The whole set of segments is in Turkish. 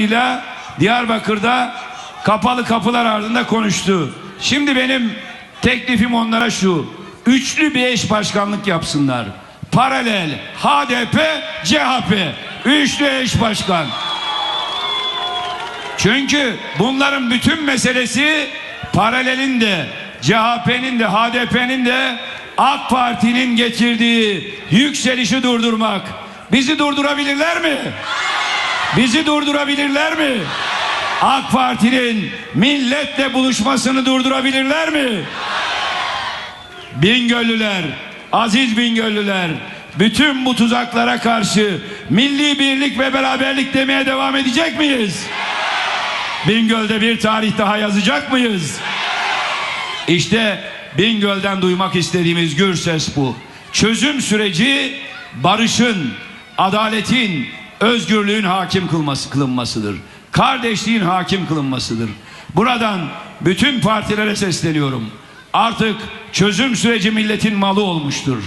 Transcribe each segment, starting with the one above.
ile Diyarbakır'da kapalı kapılar ardında konuştu. Şimdi benim teklifim onlara şu. Üçlü bir eş başkanlık yapsınlar. Paralel HDP, CHP. Üçlü eş başkan. Çünkü bunların bütün meselesi paralelin de CHP'nin de HDP'nin de AK Parti'nin getirdiği yükselişi durdurmak. Bizi durdurabilirler mi? Bizi durdurabilirler mi? AK Parti'nin milletle buluşmasını durdurabilirler mi? Bingöllüler, aziz Bingöllüler, bütün bu tuzaklara karşı milli birlik ve beraberlik demeye devam edecek miyiz? Bingöl'de bir tarih daha yazacak mıyız? İşte Bingöl'den duymak istediğimiz gür ses bu. Çözüm süreci barışın, adaletin, özgürlüğün hakim kılması, kılınmasıdır. Kardeşliğin hakim kılınmasıdır. Buradan bütün partilere sesleniyorum. Artık çözüm süreci milletin malı olmuştur.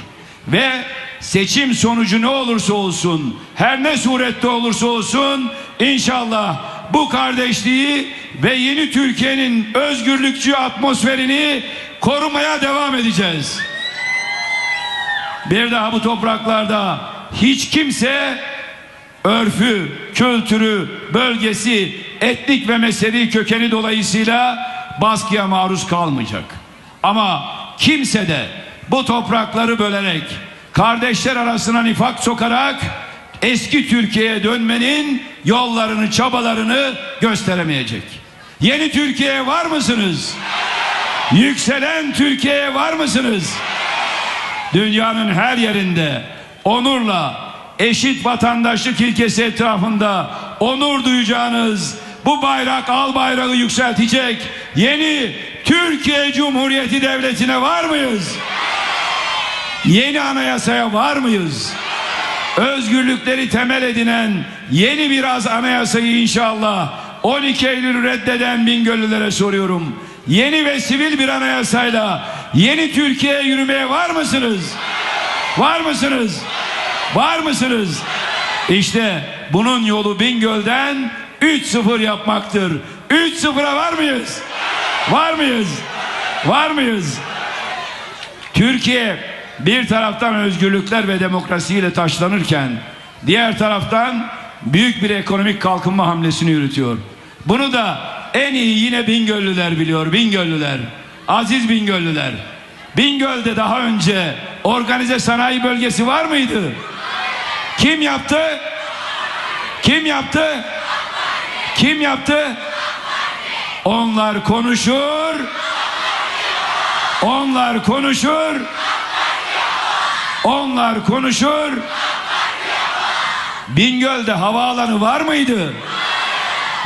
Ve seçim sonucu ne olursa olsun, her ne surette olursa olsun inşallah bu kardeşliği ve yeni Türkiye'nin özgürlükçü atmosferini korumaya devam edeceğiz. Bir daha bu topraklarda hiç kimse örfü, kültürü, bölgesi, etnik ve mezhebi kökeni dolayısıyla baskıya maruz kalmayacak. Ama kimse de bu toprakları bölerek, kardeşler arasına nifak sokarak eski Türkiye'ye dönmenin yollarını, çabalarını gösteremeyecek. Yeni Türkiye'ye var mısınız? Yükselen Türkiye'ye var mısınız? Dünyanın her yerinde onurla eşit vatandaşlık ilkesi etrafında onur duyacağınız bu bayrak al bayrağı yükseltecek yeni Türkiye Cumhuriyeti Devleti'ne var mıyız? Yeni anayasaya var mıyız? Özgürlükleri temel edinen yeni biraz anayasayı inşallah 12 Eylül reddeden Bingöllülere soruyorum. Yeni ve sivil bir anayasayla yeni Türkiye'ye yürümeye var mısınız? Var mısınız? Var mısınız? İşte bunun yolu Bingöl'den 3-0 yapmaktır. 3-0'a var mıyız? Var mıyız? Var mıyız? Türkiye bir taraftan özgürlükler ve demokrasiyle taşlanırken diğer taraftan büyük bir ekonomik kalkınma hamlesini yürütüyor. Bunu da en iyi yine Bingöllüler biliyor. Bingöllüler. Aziz Bingöllüler. Bingöl'de daha önce organize sanayi bölgesi var mıydı? Kim yaptı? Kim yaptı? Kim yaptı? Onlar konuşur. Onlar konuşur. Onlar konuşur. Bingöl'de havaalanı var mıydı?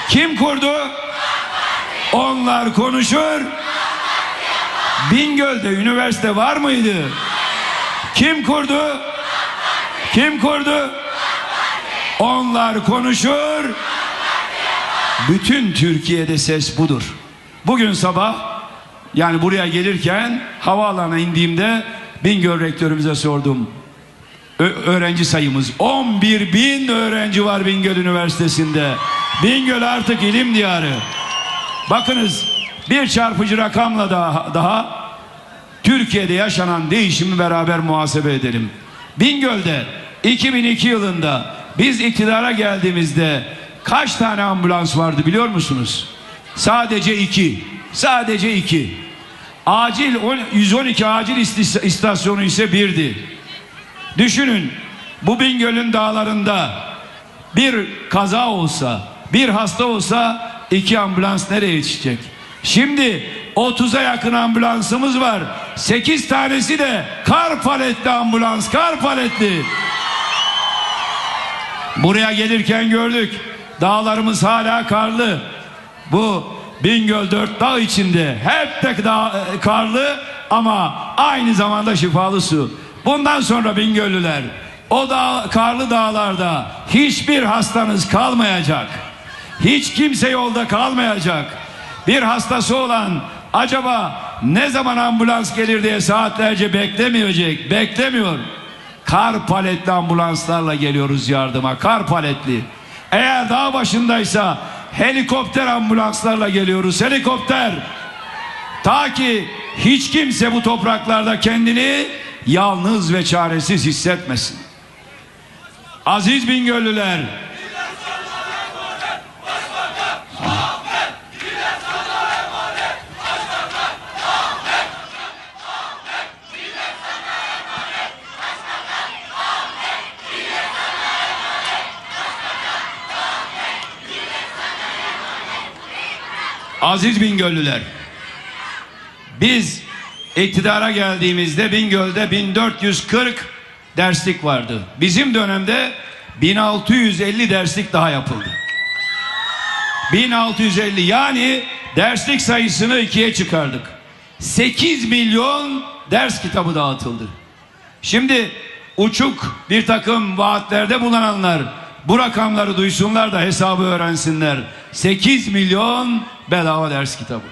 Kim kurdu? Onlar konuşur. Bingöl'de üniversite var mıydı? Kim kurdu? Kim kurdu? Onlar konuşur. Bütün Türkiye'de ses budur. Bugün sabah yani buraya gelirken havaalanına indiğimde Bingöl rektörümüze sordum. Ö- öğrenci sayımız 11 bin öğrenci var Bingöl Üniversitesi'nde. Bingöl artık ilim diyarı. Bakınız bir çarpıcı rakamla daha, daha Türkiye'de yaşanan değişimi beraber muhasebe edelim. Bingöl'de 2002 yılında biz iktidara geldiğimizde kaç tane ambulans vardı biliyor musunuz? Sadece iki. Sadece iki. Acil on- 112 acil istasyonu ise birdi. Düşünün bu Bingöl'ün dağlarında bir kaza olsa, bir hasta olsa iki ambulans nereye yetişecek? Şimdi 30'a yakın ambulansımız var. 8 tanesi de kar paletli ambulans, kar paletli. Buraya gelirken gördük. Dağlarımız hala karlı. Bu Bingöl dört dağ içinde hep de dağ, e, karlı ama aynı zamanda şifalı su. Bundan sonra Bingöllüler o dağ, karlı dağlarda hiçbir hastanız kalmayacak. Hiç kimse yolda kalmayacak. Bir hastası olan acaba ne zaman ambulans gelir diye saatlerce beklemeyecek. Beklemiyor. Kar paletli ambulanslarla geliyoruz yardıma. Kar paletli. Eğer dağ başındaysa helikopter ambulanslarla geliyoruz. Helikopter. Ta ki hiç kimse bu topraklarda kendini yalnız ve çaresiz hissetmesin. Aziz Bingöllüler, Aziz Bingöllüler. Biz iktidara geldiğimizde Bingöl'de 1440 derslik vardı. Bizim dönemde 1650 derslik daha yapıldı. 1650 yani derslik sayısını ikiye çıkardık. 8 milyon ders kitabı dağıtıldı. Şimdi uçuk bir takım vaatlerde bulunanlar bu rakamları duysunlar da hesabı öğrensinler. 8 milyon bedava ders kitabı.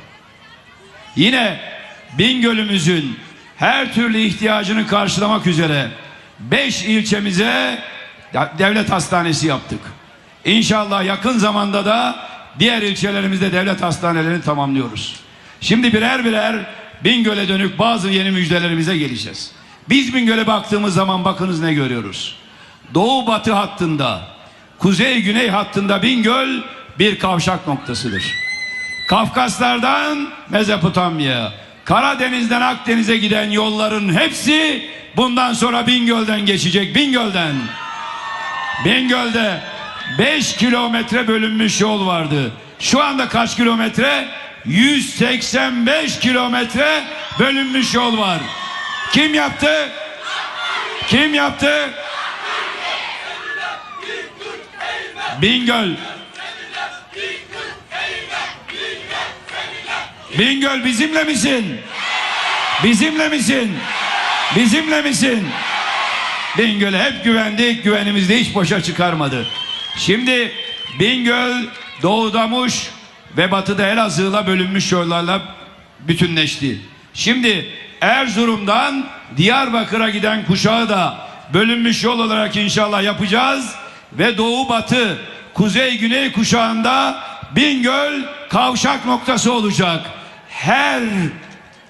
Yine Bingöl'ümüzün her türlü ihtiyacını karşılamak üzere 5 ilçemize devlet hastanesi yaptık. İnşallah yakın zamanda da diğer ilçelerimizde devlet hastanelerini tamamlıyoruz. Şimdi birer birer Bingöl'e dönük bazı yeni müjdelerimize geleceğiz. Biz Bingöl'e baktığımız zaman bakınız ne görüyoruz. Doğu batı hattında, kuzey güney hattında Bingöl bir kavşak noktasıdır. Kafkaslardan Mezopotamya, Karadeniz'den Akdeniz'e giden yolların hepsi bundan sonra Bingöl'den geçecek. Bingöl'den. Bingöl'de 5 kilometre bölünmüş yol vardı. Şu anda kaç kilometre? 185 kilometre bölünmüş yol var. Kim yaptı? Kim yaptı? Bingöl. Bingöl bizimle misin? Bizimle misin? Bizimle misin? Bingöl'e hep güvendik, güvenimizi de hiç boşa çıkarmadı. Şimdi Bingöl doğuda Muş ve batıda Elazığ'la bölünmüş yollarla bütünleşti. Şimdi Erzurum'dan Diyarbakır'a giden kuşağı da bölünmüş yol olarak inşallah yapacağız ve doğu batı kuzey güney kuşağında Bingöl kavşak noktası olacak. Her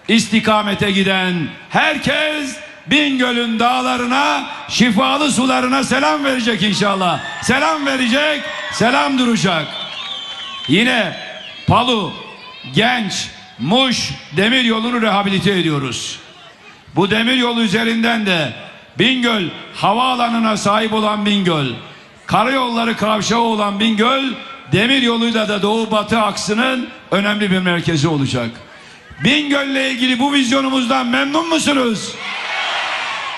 istikamete giden herkes Bingöl'ün dağlarına, şifalı sularına selam verecek inşallah. Selam verecek, selam duracak. Yine Palu, Genç, Muş demir yolunu rehabilite ediyoruz. Bu demir yolu üzerinden de Bingöl havaalanına sahip olan Bingöl, karayolları kavşağı olan Bingöl, demir yoluyla da doğu batı aksının önemli bir merkezi olacak. Bingöl'le ilgili bu vizyonumuzdan memnun musunuz?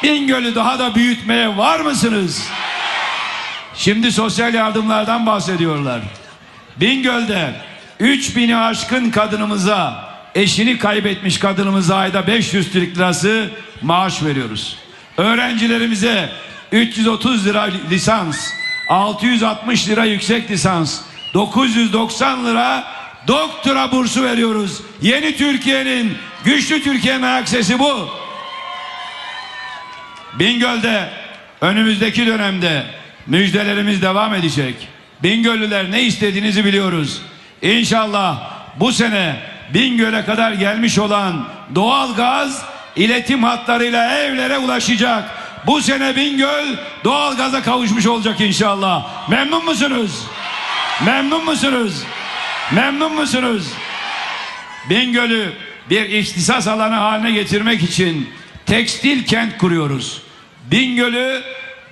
Bingöl'ü daha da büyütmeye var mısınız? Şimdi sosyal yardımlardan bahsediyorlar. Bingöl'de 3000'i aşkın kadınımıza, eşini kaybetmiş kadınımıza ayda 500 Türk lirası maaş veriyoruz. Öğrencilerimize 330 lira lisans, 660 lira yüksek lisans, 990 lira doktora bursu veriyoruz. Yeni Türkiye'nin, güçlü Türkiye'nin ayak sesi bu. Bingöl'de önümüzdeki dönemde müjdelerimiz devam edecek. Bingöllüler ne istediğinizi biliyoruz. İnşallah bu sene Bingöl'e kadar gelmiş olan doğal gaz iletim hatlarıyla evlere ulaşacak. Bu sene Bingöl doğal gaza kavuşmuş olacak inşallah. Memnun musunuz? Memnun musunuz? Memnun musunuz? Bingöl'ü bir ihtisas alanı haline getirmek için tekstil kent kuruyoruz. Bingöl'ü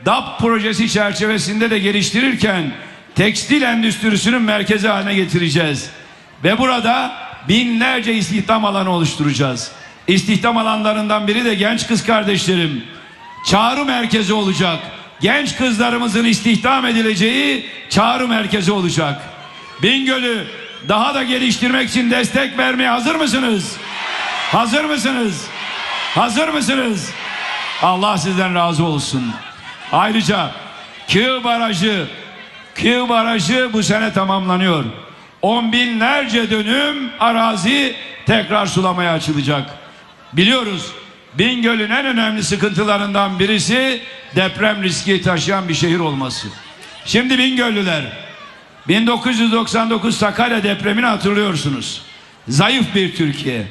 DAP projesi çerçevesinde de geliştirirken tekstil endüstrisinin merkezi haline getireceğiz. Ve burada binlerce istihdam alanı oluşturacağız. İstihdam alanlarından biri de genç kız kardeşlerim. Çağrı merkezi olacak. Genç kızlarımızın istihdam edileceği çağrı merkezi olacak. Bingöl'ü daha da geliştirmek için destek vermeye hazır mısınız? Hazır mısınız? Hazır mısınız? Allah sizden razı olsun. Ayrıca Kığ Barajı, Kığ Barajı bu sene tamamlanıyor. On binlerce dönüm arazi tekrar sulamaya açılacak. Biliyoruz Bingöl'ün en önemli sıkıntılarından birisi deprem riski taşıyan bir şehir olması. Şimdi Bingöllüler 1999 Sakarya depremini hatırlıyorsunuz. Zayıf bir Türkiye,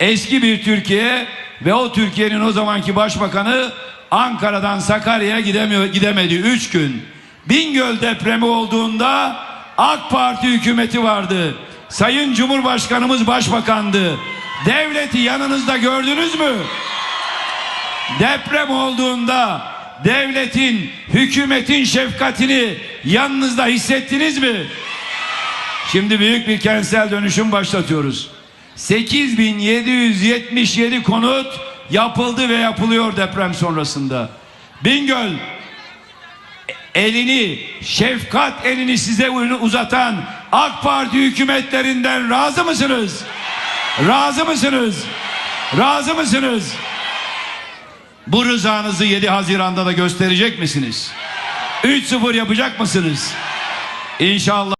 eski bir Türkiye ve o Türkiye'nin o zamanki başbakanı Ankara'dan Sakarya'ya gidemiyor, gidemedi 3 gün. Bingöl depremi olduğunda AK Parti hükümeti vardı. Sayın Cumhurbaşkanımız başbakandı. Devleti yanınızda gördünüz mü? Deprem olduğunda devletin, hükümetin şefkatini yanınızda hissettiniz mi? Şimdi büyük bir kentsel dönüşüm başlatıyoruz. 8777 konut yapıldı ve yapılıyor deprem sonrasında. Bingöl elini, şefkat elini size uzatan AK Parti hükümetlerinden razı mısınız? Razı mısınız? Razı mısınız? Bu rızanızı 7 Haziran'da da gösterecek misiniz? 3-0 yapacak mısınız? İnşallah.